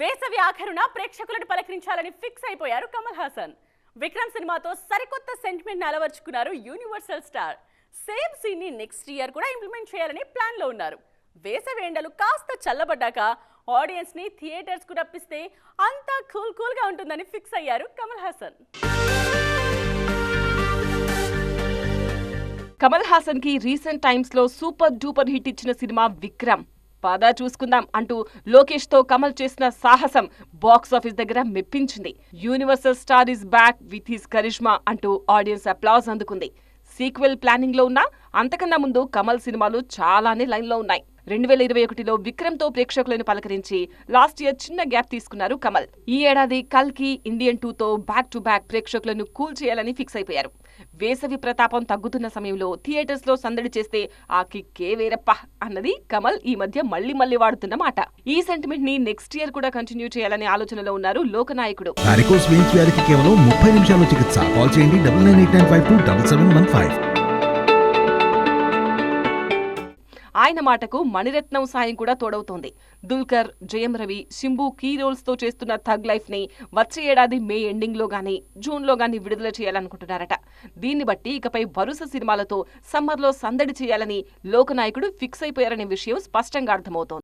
వేసవి ఆఖరున ప్రేక్షకులను పలకరించాలని ఫిక్స్ అయిపోయారు కమల్ హాసన్. విక్రమ్ సినిమాతో సరికొత్త సెంటిమెంట్ అలవర్చుకున్నారు యూనివర్సల్ స్టార్ సేమ్ సీన్ని నెక్స్ట్ ఇయర్ కూడా ఇంప్లిమెంట్ చేయాలని ప్లాన్లో ఉన్నారు. వేసవి ఎండలు కాస్త చల్లబడ్డాక ఆడియన్స్ని థియేటర్స్కు థియేటర్స్ రప్పిస్తే అంతా కూల్ కూల్గా ఉంటుందని ఫిక్స్ అయ్యారు కమల్ హాసన్. కమల్ హాసన్కి రీసెంట్ టైమ్స్లో సూపర్ డూపర్ హిట్ ఇచ్చిన సినిమా విక్రమ్. పద చూసుకుందాం అంటూ లోకేష్తో కమల్ చేసిన సాహసం బాక్స్ ఆఫీస్ దగ్గర మెప్పించింది. Universal star is back with his charisma అంటూ ఆడియన్స్ అప్లాజ్ అందుకుంది. సీక్వెల్ ప్లానింగ్లో ఉన్న అంతకన్నా ముందు కమల్ సినిమాలు చాలానే లైన్లో ఉన్నాయి. రెండు వేల ఇరవై ఒకటిలో విక్రమ్తో ప్రేక్షకులను పలకరించి లాస్ట్ ఇయర్ చిన్న గ్యాప్ తీసుకున్నారు కమల్. ఈ ఏడాది కల్కి ఇండియన్ టూతో బ్యాక్ టు బ్యాక్ ప్రేక్షకులను కూల్ చేయాలని ఫిక్స్ అయిపోయారు. వేసవి ప్రతాపం తగ్గుతున్న సమయంలో థియేటర్స్లో సందడి చేస్తే ఆ కిక్కే వేరప్ప అన్నది కమల్ ఈ మధ్య మళ్ళీ మళ్ళీ వాడుతున్న మాట. ఈ సెంటిమెంట్ని నెక్స్ట్ ఇయర్ కూడా కంటిన్యూ చేయాలనే ఆలోచనలో ఉన్నారు లోకనాయకుడు. కేవలం ముప్పై చికిత్స. కాల్ చేయండి ఆయన మాటకు మణిరత్నం సాయం కూడా తోడవుతోంది. దుల్కర్ జయం రవి శింబు కీ రోల్స్తో చేస్తున్న థగ్ లైఫ్ని వచ్చే ఏడాది మే ఎండింగ్లో గానీ జూన్లో గానీ విడుదల చేయాలనుకుంటున్నారట. దీన్ని బట్టి ఇకపై వరుస సినిమాలతో సమ్మర్లో సందడి చేయాలని లోకనాయకుడు ఫిక్స్ అయిపోయారనే విషయం స్పష్టంగా అర్థమవుతోంది.